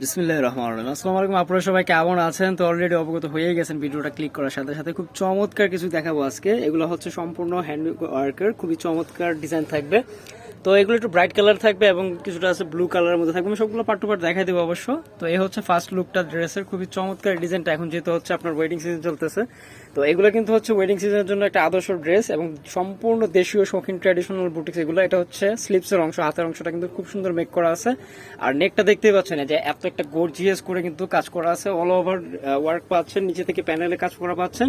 বিসমিল্লাহ রহমান রহিম। আসসালামু আলাইকুম, আপনারা সবাই কেমন আছেন? তো অলরেডি অবগত হয়ে গেছেন ভিডিওটা ক্লিক করার সাথে সাথে। খুব চমৎকার কিছু দেখাবো আজকে। এগুলো হচ্ছে সম্পূর্ণ হ্যান্ড ওয়ার্কের খুবই চমৎকার ডিজাইন থাকবে। তো এগুলো একটু ব্রাইট কালার থাকবে এবং কিছুটা আছে ব্লু কালারের মধ্যে থাকবে। আমি সবগুলো পার্ট টু পার্ট দেখাই দেবো অবশ্য। তো এই হচ্ছে ফার্স্ট লুকটা ড্রেসের খুবই চমৎকার ডিজাইনটা এখন যেহেতু হচ্ছে আপনার ওয়েডিং সিজন চলতেছে, তো এগুলো কিন্তু হচ্ছে ওয়েডিং সিজনের জন্য একটা আদর্শ ড্রেস এবং সম্পূর্ণ দেশীয় শৌখিন ট্র্যাডিশনাল বুটিক্স এগুলো, এটা হচ্ছে স্লিপসের অংশ, হাতের অংশটা কিন্তু খুব সুন্দর মেক করা আছে। আর নেকটা দেখতেই পাচ্ছেন যে এত একটা গর্জিয়াস করে কিন্তু কাজ করা আছে। অল ওভার ওয়ার্ক পাচ্ছেন, নিচে থেকে প্যানেলে কাজ করা পাচ্ছেন।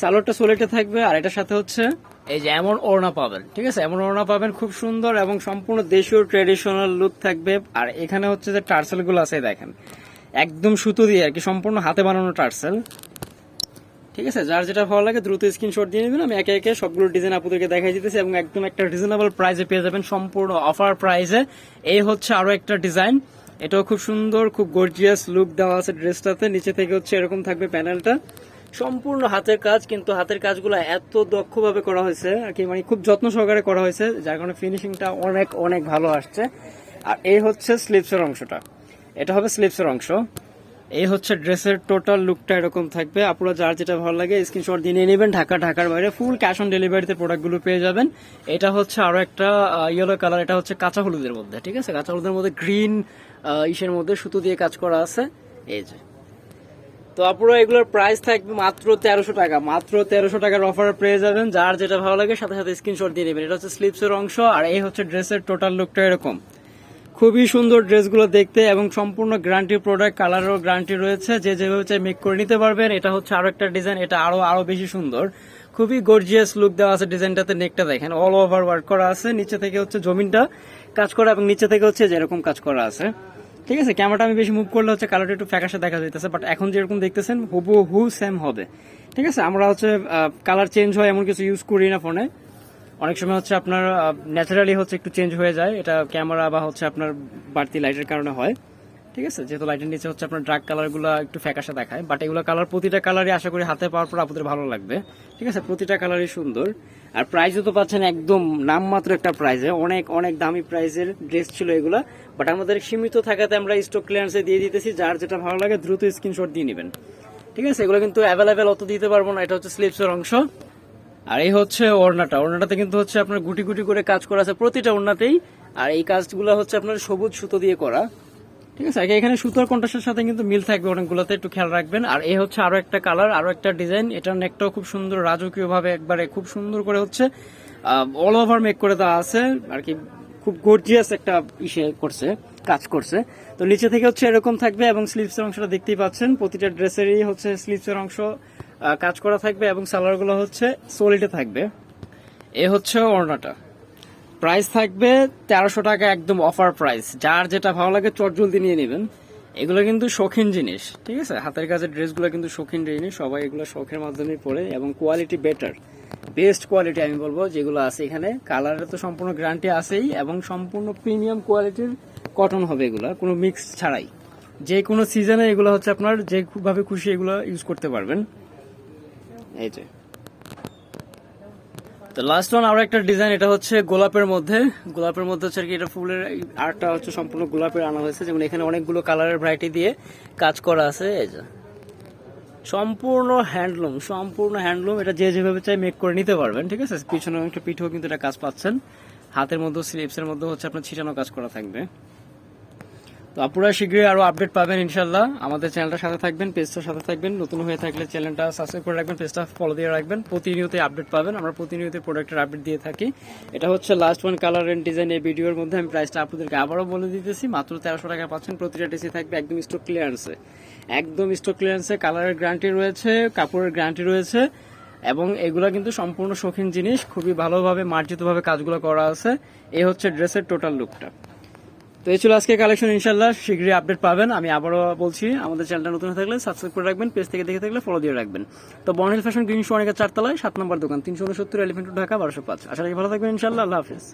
সালোয়ারটা সোলেটে থাকবে। আর এটার সাথে হচ্ছে এই যে এমন ওড়না পাবেন, ঠিক আছে? এমন ওড়না পাবেন, খুব সুন্দর এবং সম্পূর্ণ দেশীয় ট্রেডিশনাল লুক থাকবে। আর এখানে হচ্ছে যে টার্সেলগুলো আছে, দেখেন। একদম সুতো দিয়ে আর কি, সম্পূর্ণ হাতে বানানো টার্সেল। ঠিক আছে? যার যেটা ভালো লাগে দ্রুত স্ক্রিনশট দিয়ে নেবেন। আমি একে একে সবগুলো ডিজাইন আপনাদেরকে দেখাই দিতেছি এবং একদম একটা রিজনেবল প্রাইসে পেয়ে যাবেন সম্পূর্ণ অফার প্রাইসে এই হচ্ছে আরও একটা ডিজাইন এটাও খুব সুন্দর, খুব গর্জিয়াস লুক দেওয়া আছে ড্রেসটাতে নিচে থেকে হচ্ছে এরকম থাকবে প্যানেলটা সম্পূর্ণ হাতের কাজ, কিন্তু হাতের কাজগুলো এত দক্ষভাবে করা হয়েছে, আর কি মানে খুব যত্ন সহকারে করা হয়েছে, যার কারণে ফিনিশিংটা অনেক অনেক ভালো আসছে। আর এই হচ্ছে স্লিপসের অংশটা। এটা হবে স্লিপসের অংশ। এই হচ্ছে ড্রেসের টোটাল লুকটা এরকম থাকবে। আপনারা যার যেটা ভালো লাগে স্ক্রিনশট দিয়ে নেবেন। ঢাকা, ঢাকার বাইরে ফুল ক্যাশ অন ডেলিভারিতে প্রোডাক্টগুলো পেয়ে যাবেন। এটা হচ্ছে আরও একটা ইয়েলো কালার এটা হচ্ছে কাঁচা হলুদের মধ্যে, ঠিক আছে? কাঁচা হলুদের মধ্যে গ্রিন ইসের মধ্যে সুতো দিয়ে কাজ করা আছে। এই যে। তো আপনারা এগুলোর প্রাইস থাকবে মাত্র তেরোশো টাকা। মাত্র তেরোশো টাকার অফার পেয়ে যাবেন, যার যেটা ভালো লাগে সাথে সাথে স্ক্রিনশট দিয়ে নেবেন। এটা হচ্ছে স্লিপসের অংশ, আর এই হচ্ছে ড্রেসের টোটাল লুকটা এরকম। খুবই সুন্দর ড্রেসগুলো দেখতে এবং সম্পূর্ণ গ্যারান্টি প্রোডাক্ট কালারও গ্যারান্টি রয়েছে। যে যেভাবে চাই মেক করে নিতে পারবেন। এটা হচ্ছে আরও একটা ডিজাইন এটা আরও আরও বেশি সুন্দর। খুবই গর্জিয়াস লুক দেওয়া আছে ডিজাইনটাতে নেকটা দেখেন। অল ওভার ওয়ার্ক করা আছে। নিচে থেকে হচ্ছে জমিনটা কাজ করা এবং নিচে থেকে হচ্ছে যেরকম কাজ করা আছে। ঠিক আছে ক্যামেরাটা আমি বেশি মুভ করলে হচ্ছে কালারটা একটু ফ্যাকাশে দেখা যাইতেছে বাট এখন যেরকম দেখতেছেন হুবু হু সেম হবে। ঠিক আছে, আমরা হচ্ছে কালার চেঞ্জ হয় এমন কিছু ইউজ করি না ফোনে অনেক সময় হচ্ছে আপনার ন্যাচারালি হচ্ছে একটু চেঞ্জ হয়ে যায়, এটা ক্যামেরা বা হচ্ছে আপনার বাড়তি লাইটের কারণে হয়। ঠিক আছে? যেহেতু লাইটের নিচে হচ্ছে আপনার ড্রাগ কালারগুলো একটু ফ্যাকাশে দেখায় বাট এগুলো কালার প্রতিটা কালারই আশা করি হাতে পাওয়ার পর আপনাদের ভালো লাগবে। ঠিক আছে? প্রতিটা কালারই সুন্দর। আর প্রাইসও তো পাচ্ছেন একদম নামমাত্র একটা প্রাইসে অনেক অনেক দামি প্রাইজের ড্রেস ছিল এগুলা বাট আমাদের সীমিত থাকাতে আমরা স্টক ক্লিয়ারেন্সে দিয়ে দিতেছি। যার যেটা ভালো লাগে দ্রুত স্ক্রিনশট দিয়ে নেবেন। ঠিক আছে? এগুলো কিন্তু অ্যাভেলেবেল অত দিতে পারব না। এটা হচ্ছে স্লিপসের অংশ। আর এই হচ্ছে ওড়নাটা। ওড়নাটাতে কিন্তু হচ্ছে আপনার গুটি গুটি করে কাজ করা আছে প্রতিটা ওড়নাতেই। আর এই কাজগুলো হচ্ছে আপনার সবুজ সুতো দিয়ে করা। ঠিক আছে? এখানে সুতোর কন্ট্রাস্টের সাথে কিন্তু মিল থাকবে অনেকগুলোতে, একটু খেয়াল রাখবেন। আর এই হচ্ছে আরও একটা কালার আরও একটা ডিজাইন এটার নেকটাও খুব সুন্দর রাজকীয় ভাবে একবারে খুব সুন্দর করে হচ্ছে অল ওভার মেক করে দেওয়া আছে। আর কি খুব গর্জিয়াস একটা ইসে করছে, কাজ করছে। তো নিচে থেকে হচ্ছে এরকম থাকবে এবং স্লিভসের অংশটা দেখতেই পাচ্ছেন। প্রতিটা ড্রেসেরই হচ্ছে স্লিভসের অংশ কাজ করা থাকবে এবং সালোয়ারগুলো হচ্ছে সোলিডে থাকবে। এ হচ্ছে ওড়নাটা। প্রাইস থাকবে তেরোশো টাকা একদম অফার প্রাইস যার যেটা ভালো লাগে চট জলদি নিয়ে নেবেন। এগুলো কিন্তু শৌখিন জিনিস, ঠিক আছে? হাতের কাজের ড্রেসগুলো কিন্তু শৌখিন জিনিস। সবাই এগুলো শখের মাধ্যমে পরে এবং কোয়ালিটি বেটার বেস্ট কোয়ালিটি আমি বলব যেগুলো আছে এখানে। কালারের তো সম্পূর্ণ গ্যারান্টি আছেই এবং সম্পূর্ণ প্রিমিয়াম কোয়ালিটির কটন হবে এগুলো, কোনো মিক্স ছাড়াই। যে কোনো সিজনে এগুলো হচ্ছে আপনার যে ভাবে খুশি এগুলো ইউজ করতে পারবেন। এই যে। তো লাস্ট ওয়ান আরও একটা ডিজাইন এটা হচ্ছে গোলাপের মধ্যে। গোলাপের মধ্যে হচ্ছে আর কি, এটা ফুলের আর্টটা হচ্ছে সম্পূর্ণ গোলাপের আনা হয়েছে। যেমন এখানে অনেকগুলো কালারের ভ্যারাইটি দিয়ে কাজ করা আছে। এই যে। সম্পূর্ণ হ্যান্ডলুম সম্পূর্ণ হ্যান্ডলুম এটা যে যেভাবে চাই মেক করে নিতে পারবেন, ঠিক আছে? পিছনে একটা পিঠেও কিন্তু এটা কাজ পাচ্ছেন। হাতের মধ্যে স্লিপসের মধ্যে হচ্ছে আপনার ছিটানো কাজ করা থাকবে। তো আপনারা শীঘ্রই আরও আপডেট পাবেন ইনশাল্লাহ আমাদের চ্যানেলটার সাথে থাকবেন পেজটার সাথে থাকবেন। নতুন হয়ে থাকলে চ্যানেলটা সাবস্ক্রাইব করে রাখবেন পেজটা ফলো দিয়ে রাখবেন। প্রতিনিয়ত আপডেট পাবেন, আমরা প্রতিনিয়ত প্রোডাক্টের আপডেট দিয়ে থাকি। এটা হচ্ছে last one colour and design এই ভিডিওর মধ্যে আমি প্রাইসটা আপনাদেরকে আবারও বলে দিতেছি। মাত্র তেরোশো টাকা পাচ্ছেন, প্রতিটা ডিসি থাকবে একদম স্টক ক্লিয়ারেন্সে একদম স্টক ক্লিয়ারেন্সে কালারের গ্যারান্টি রয়েছে, কাপড়ের গ্যারান্টি রয়েছে, এবং এগুলো কিন্তু সম্পূর্ণ শৌখিন জিনিস। খুবই ভালোভাবে মার্জিতভাবে কাজগুলো করা আছে। এই হচ্ছে ড্রেসের টোটাল লুকটা তো এই ছিল আজকে কালেকশন ইনশাল্লাহ শীঘ্রই আপডেট পাবেন। আমি আবারও বলছি, আমাদের চ্যানেলটা নতুন থাকলে সাবস্ক্রাইব করে রাখবেন পেজ থেকে দেখে থাকলে ফলো দিয়ে রাখবেন। তো বর্ণিল ফ্যাশন গ্রিন শোয়ানিকা চারতলায়, সাত নম্বর দোকান, তিনশো উনসত্তর এলিফেন্ট ঢাকা, বারোশো পাঁচ। আশা করি ভালো থাকবেন ইনশাল্লাহ আল্লাহ হাফিজ।